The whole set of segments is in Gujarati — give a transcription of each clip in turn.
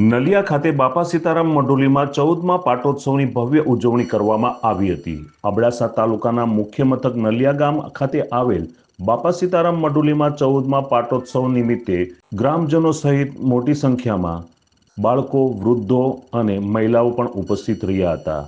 નલિયા ખાતે બાપા સીતારામ મંડોલીમાં ચૌદમાં પાટોત્સવની ભવ્ય ઉજવણી કરવામાં આવી હતી. અબડાસા તાલુકાના મુખ્ય મથક નલિયા ગામ ખાતે આવેલ બાપા સીતારામ મંડોલીમાં ચૌદમાં પાટોત્સવ નિમિત્તે ગ્રામજનો સહિત મોટી સંખ્યામાં બાળકો, વૃદ્ધો અને મહિલાઓ પણ ઉપસ્થિત રહ્યા હતા.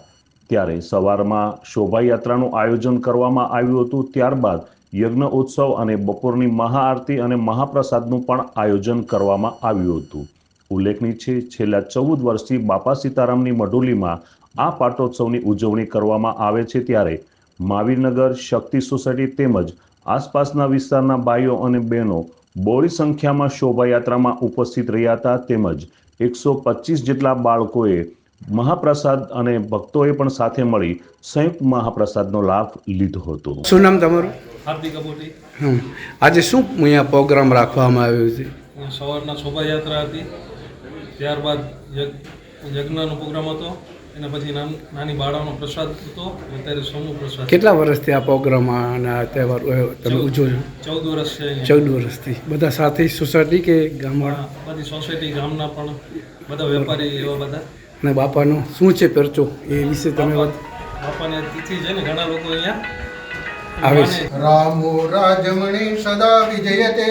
ત્યારે સવારમાં શોભાયાત્રાનું આયોજન કરવામાં આવ્યું હતું. ત્યારબાદ યજ્ઞ ઉત્સવ અને બપોરની મહાઆરતી અને મહાપ્રસાદનું પણ આયોજન કરવામાં આવ્યું હતું. ઉલ્લેખનીય છે છેલ્લા ચૌદ વર્ષથી બાપા સીતારામની મઢોલીમાં આ પાટોત્સવની ઉજવણી કરવામાં આવે છે ત્યારે મહાવીરનગર શક્તિ સોસાયટી તેમજ આસપાસના વિસ્તારના ભાઈઓ અને બહેનો બહોળી સંખ્યામાં શોભાયાત્રામાં ઉપસ્થિત રહ્યા હતા. તેમજ એકસો પચીસ જેટલા બાળકોએ મહાપ્રસાદ અને ભક્તોએ પણ સાથે મળી સંયુક્ત મહાપ્રસાદનો લાભ લીધો હતો. શું નામ તમારું? હાર્દિક અબોટી. આજે શું અહીંયા પ્રોગ્રામ રાખવામાં આવ્યો છે? સવારના શોભાયાત્રા હતી. ત્યારબાદ યજ્ઞ યજ્ઞનો પ્રોગ્રામ હતો એના પછી નાન- નાની બાળાનો પ્રસાદ હતો અને અત્યારે સોમો પ્રસાદ કેટલા વર્ષથી આ પ્રોગ્રામ અને આ તહેવાર તમે ઉજવો છો? ચૌદ વર્ષ છે ચૌદ વર્ષથી. બધા સાથે સોસાયટી કે ગામમાં આ બધી સોસાયટી ગામના પણ બધા વેપારી એવા બધા. અને બાપાનો શું છે પરચો એ વિશે તમે વાત બાપાને તિથિ છે ને ઘણા લોકો અહીંયા આવે છે. રામો રાજમણી સદા વિજયતે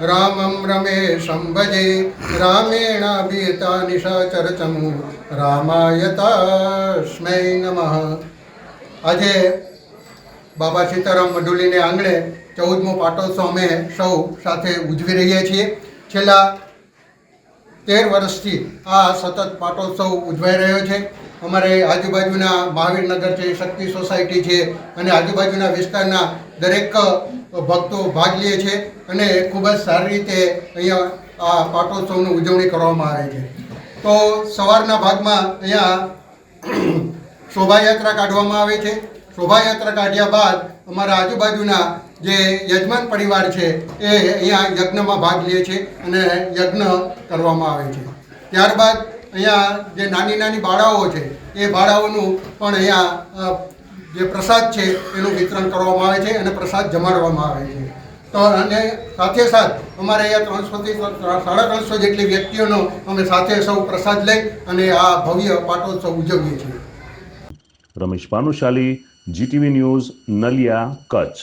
રામમ રમેશં ભજે રામેણાભીતા નિશાચરચમુ રામાયતાસ્મૈ નમઃ આજે બાબા સીતારામ મઢુલીને આંગણે ચૌદમો પાટોત્સવ અમે સૌ સાથે ઉજવી રહ્યા છીએ. છેલ્લા તેર વર્ષથી આ સતત પાટોત્સવ ઉજવાઈ રહ્યો છે. અમારે આજુબાજુના મહાવીરનગર છે, શક્તિ સોસાયટી છે અને આજુબાજુના વિસ્તારના દરેક ભક્તો ભાગ લે છે અને ખૂબ જ સારી રીતે અહીંયા આ પાટોત્સવની ઉજવણી કરવામાં આવે છે. તો સવારના ભાગમાં અહીંયા શોભાયાત્રા કાઢવામાં આવે છે. શોભાયાત્રા કાઢ્યા બાદ અમારા આજુબાજુના જે યજમાન પરિવાર છે એ અહીંયા યજ્ઞમાં ભાગ લે છે અને યજ્ઞ કરવામાં આવે છે. ત્યારબાદ અહીંયા જે નાની નાની બાળાઓ છે, એ બાળાઓનું પણ અહીંયા જે પ્રસાદ છે, એનું વિતરણ કરવામાં આવે છે અને પ્રસાદ જમાડવામાં આવે છે. તો અને સાથે સાથ અમારે અહીંયા ત્રણસોથી સાડા ત્રણસો જેટલી વ્યક્તિઓનો અમે સાથે સૌ પ્રસાદ લઈ અને આ ભવ્ય પાટોત્સવ ઉજવીએ છીએ. Ramesh Bhanushali GTV news, Naliya, Kutch.